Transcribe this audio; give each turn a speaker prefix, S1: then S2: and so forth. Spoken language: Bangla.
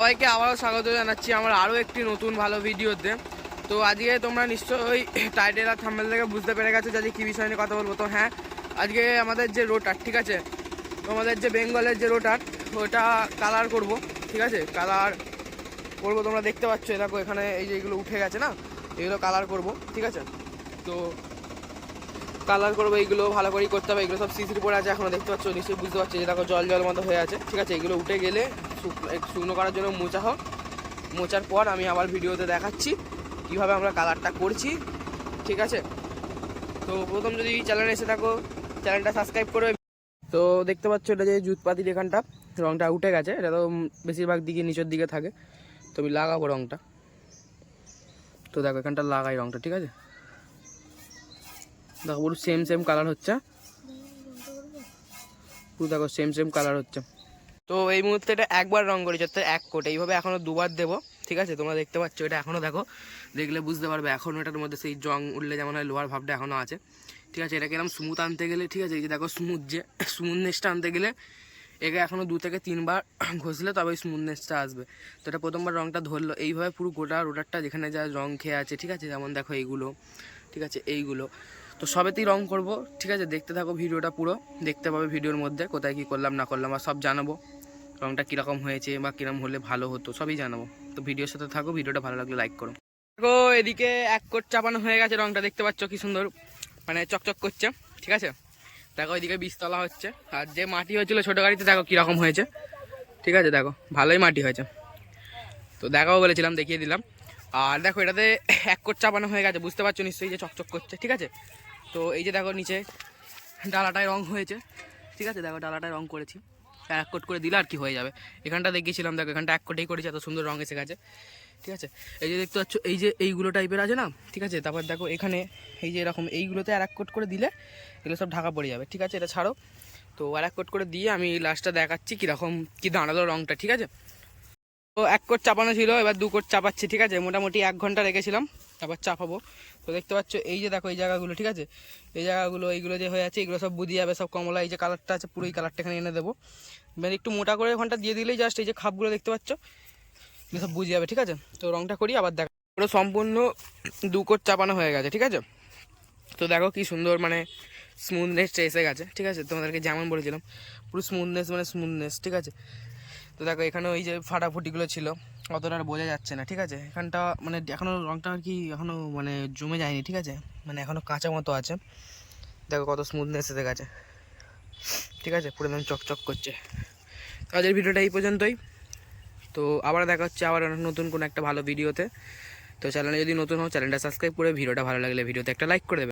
S1: সবাইকে আবারও স্বাগত জানাচ্ছি আমার আরও একটি নতুন ভালো ভিডিওতে। তো আজকে তোমরা নিশ্চয়ই টাইটেল আর থাম্বেল থেকে বুঝতে পেরে গেছো যে কী বিষয় নিয়ে কথা বলব। তো হ্যাঁ আজকে আমাদের যে রোটার ঠিক আছে? তো আমাদের যে বেঙ্গলের যে রোটার ওটা কালার করব, ঠিক আছে? কালার করব তোমরা দেখতে পাচ্ছ। এ দেখো, এখানে এই যে এগুলো উঠে গেছে না? এগুলো কালার করব, ঠিক আছে? তো কালার করব, এইগুলো ভালো করেই করতে হবে এগুলো সব সিসির পরে আছে, এখনও দেখতে পাচ্ছ, নিশ্চয়ই বুঝতে পারছি যে দেখো জল জল মতো হয়ে আছে, ঠিক আছে? এগুলো উঠে গেলে শুকনো করার জন্য মোচা হোক। মোচার পর আমি আবার ভিডিওতে দেখাচ্ছি কীভাবে আমরা কালারটা করছি, ঠিক আছে? তো প্রথম যদি চ্যানেলে এসে থাকো চ্যানেলটা সাবস্ক্রাইব করে তো দেখতে পাচ্ছ এটা যে জুতপাতির এখানটা, রংটা উঠে গেছে, এটা তো বেশিরভাগ দিকে নিচের দিকে থাকে। তো আমি লাগাবো রংটা। তো দেখো এখানটা লাগাই রংটা, ঠিক আছে? দেখো পুরো সেম সেম কালার হচ্ছে। পুরো দেখো সেম সেম কালার হচ্ছে। তো এই মুহূর্তে এটা একবার রং করেছি অর্থাৎ এক কোট। এইভাবে এখনও দুবার দেবো, ঠিক আছে? তোমরা দেখতে পাচ্ছ, এটা এখনও দেখো। দেখলে বুঝতে পারবে এখনও এটার মধ্যে সেই জং উঠলে যেমন হয়, লোহার ভাবটা এখনও আছে। ঠিক আছে, এটাকে এরকম স্মুথ আনতে গেলে, ঠিক আছে? এই যে দেখো স্মুথ যে স্মুথনেসটা আনতে গেলে একে এখনও দু থেকে তিনবার ঘষলে তবে স্মুথনেসটা আসবে। তো এটা প্রথমবার রংটা ধরলো। এইভাবে পুরো গোটা রোটারটা যেখানে যা রং খেয়ে আছে, ঠিক আছে? যেমন দেখো এইগুলো, ঠিক আছে? এইগুলো। তো সবেতেই রং করব, ঠিক আছে? দেখতে থাকো ভিডিওটা পুরো। দেখতে পাবে ভিডিওর মধ্যে কোথায় কি করলাম, না করলাম, আর সব জানাব। রংটা কীরকম হয়েছে বা কীরকম হলে ভালো হতো, সবই জানাব। তো ভিডিওর সাথে থাকো, ভিডিওটা ভালো লাগলে লাইক করো। দেখো, এদিকে এক কোট চাপানো হয়ে গেছে, রংটা দেখতে পাচ্ছ কি সুন্দর মানে চকচক করছে, ঠিক আছে? দেখো, এদিকে বীজতলা হচ্ছে, আর যে মাটি হয়েছিল ছোটো গাড়িতে, দেখো কীরকম হয়েছে, ঠিক আছে? দেখো, ভালোই মাটি হয়েছে। তো দেখাও বলেছিলাম, দেখিয়ে দিলাম। আর দেখো এটাতে এক কোট চাপানো হয়ে গেছে, বুঝতে পারছ নিশ্চয়ই যে চকচক করছে, ঠিক আছে? তো এই যে দেখো নিচে ডালাটায় রং হয়েছে, ঠিক আছে? দেখো ডালাটায় রং করেছি। এক কোট করে দিলে আর কি হয়ে যাবে। এখানটা দেখিয়েছিলাম, দেখো এখানটা এক কোটেই করেছি, এত সুন্দর রং এসে গেছে, ঠিক আছে? এই যে দেখতে পাচ্ছ, এই যে এইগুলো টাইপের আছে না, ঠিক আছে? তারপর দেখো এখানে এই যে এরকম এইগুলোতে আর এক কোট করে দিলে এগুলো সব ঢাকা পড়ে যাবে, ঠিক আছে? এটা ছাড়ো। তো আর এক কোট করে দিয়ে আমি লাস্টটা দেখাচ্ছি কীরকম, কী দাঁড়াল রংটা, ঠিক আছে? তো এক কোট চাপানো ছিল, এবার দু কোট চাপাচ্ছি, ঠিক আছে? মোটামুটি এক ঘণ্টা রেখেছিলাম, তারপর চাপাবো। তো দেখতে পাচ্ছ, এই যে দেখো, এই জায়গাগুলো, ঠিক আছে? এই জায়গাগুলো, এইগুলো যে হয়ে আছে, এগুলো সব বুঝে যাবে সব কমলা, এই যে কালারটা আছে পুরো এই কালারটা এখানে এনে দেবো। এবার একটু মোটা করে ঘণ্টা দিয়ে দিলেই জাস্ট এই যে খাপগুলো দেখতে পাচ্ছ, এগুলো সব বুঝে যাবে, ঠিক আছে? তো রংটা করি, আবার দেখো পুরো সম্পূর্ণ দু কোট চাপানো হয়ে গেছে, ঠিক আছে? তো দেখো কি সুন্দর মানে স্মুথনেসটা এসে গেছে, ঠিক আছে? তোমাদেরকে যেমন বলেছিলাম, পুরো স্মুথনেস মানে স্মুথনেস ঠিক আছে? তো দেখো এখানে ওই যে ফাটাফুটিগুলো ছিল, অতটা আর বোঝা যাচ্ছে না, ঠিক আছে? এখানটা মানে এখনও রঙটা আর কি এখনও মানে জমে যায়নি, ঠিক আছে? মানে এখনও কাঁচা মতো আছে। দেখো কত স্মুথনেস এসে গেছে। ঠিক আছে? পুরো একদম চকচক করছে। তো আজকের ভিডিওটা এই পর্যন্তই। তো আবার দেখা হচ্ছে আবার নতুন কোনো একটা ভালো ভিডিওতে। তো চ্যানেলে যদি নতুন হও চ্যানেলটা সাবস্ক্রাইব করে ভিডিওটা ভালো লাগলে ভিডিওতে একটা লাইক করে দেবে।